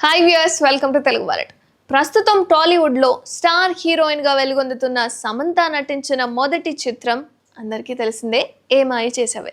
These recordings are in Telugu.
Hi viewers welcome to Telugu wallet ప్రస్తుతం టాలీవుడ్లో స్టార్ హీరోయిన్గా వెలుగొందుతున్న సమంత నటించిన మొదటి చిత్రం అందరికీ తెలిసిందే ఏమాయి చేసావే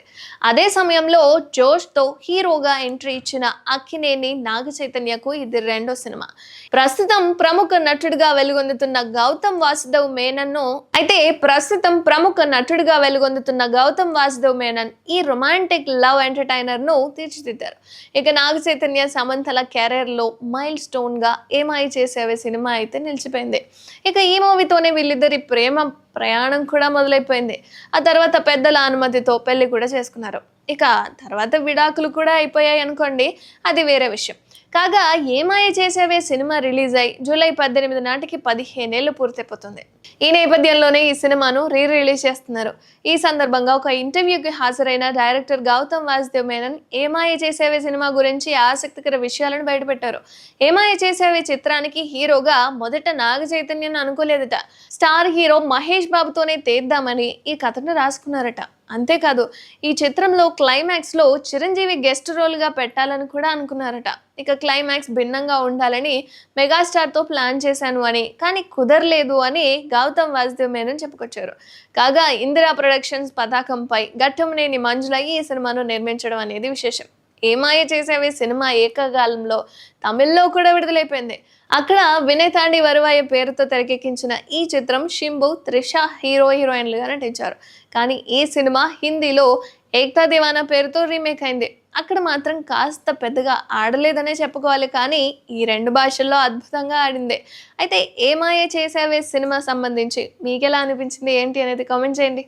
అదే సమయంలో జోష్తో హీరోగా ఎంట్రీ ఇచ్చిన అక్కినేని నాగ చైతన్యకు ఇది రెండో సినిమా. ప్రస్తుతం ప్రముఖ నటుడిగా వెలుగొందుతున్న గౌతమ్ వాసుదేవ్ మేనన్ను అయితే ప్రస్తుతం ప్రముఖ నటుడిగా వెలుగొందుతున్న గౌతమ్ వాసుదేవ్ మేనన్ ఈ రొమాంటిక్ లవ్ ఎంటర్టైనర్ను తీర్చిదిద్దారు. ఇక నాగ చైతన్య సమంతల కెరీర్ మైల్ స్టోన్గా ఏమాయి చేసేవే సినిమా అయితే నిలిచిపోయింది. ఇక ఈ మూవీతోనే వీళ్ళిద్దరి ప్రేమ ప్రయాణం కూడా మొదలైపోయింది. ఆ తర్వాత పెద్దల అనుమతితో పెళ్ళి కూడా చేసుకున్నారు. ఇక తర్వాత విడాకులు కూడా అయిపోయాయి అనుకోండి అది వేరే విషయం. కాగా ఏమాయ చేసేవే సినిమా రిలీజ్ అయి జూలై పద్దెనిమిది నాటికి పదిహేనేళ్ళు పూర్తయిపోతుంది. ఈ నేపథ్యంలోనే ఈ సినిమాను రీ రిలీజ్ చేస్తున్నారు. ఈ సందర్భంగా ఒక ఇంటర్వ్యూకి హాజరైన డైరెక్టర్ గౌతమ్ వాసుదేవ్ మేనన్ ఏమాయ చేసేవే సినిమా గురించి ఆసక్తికర విషయాలను బయటపెట్టారు. ఏమాయ చేసేవే చిత్రానికి హీరోగా మొదట నాగ చైతన్యం అనుకోలేదట. స్టార్ హీరో మహేష్ బాబుతోనే తీద్దామని ఈ కథను రాసుకున్నారట. అంతేకాదు ఈ చిత్రంలో క్లైమాక్స్లో చిరంజీవి గెస్ట్ రోల్గా పెట్టాలని కూడా అనుకున్నారట. ఇక క్లైమాక్స్ భిన్నంగా ఉండాలని మెగాస్టార్తో ప్లాన్ చేశాను అని కానీ కుదరలేదు అని గౌతమ్ వాసుదేవ్ మేనన్ చెప్పుకొచ్చారు. కాగా ఇందిరా ప్రొడక్షన్స్ పతాకంపై ఘట్టంనేని మంజులయ్యి ఈ సినిమాను నిర్మించడం అనేది విశేషం. ఏమాయ చేసేవి సినిమా ఏకకాలంలో తమిళ్ళో కూడా విడుదలైపోయింది. అక్కడ వినయ్ తాండి వరువాయ పేరుతో తెరకెక్కించిన ఈ చిత్రం షింబు త్రిష హీరో హీరోయిన్లుగా నటించారు. కానీ ఈ సినిమా హిందీలో ఏక్తా దివానా పేరుతో రీమేక్ అయింది. అక్కడ మాత్రం కాస్త పెద్దగా ఆడలేదనే చెప్పుకోవాలి కానీ ఈ రెండు భాషల్లో అద్భుతంగా ఆడింది. అయితే ఏమాయ చేసావే సినిమా సంబంధించి మీకెలా అనిపించింది ఏంటి అనేది కామెంట్ చేయండి.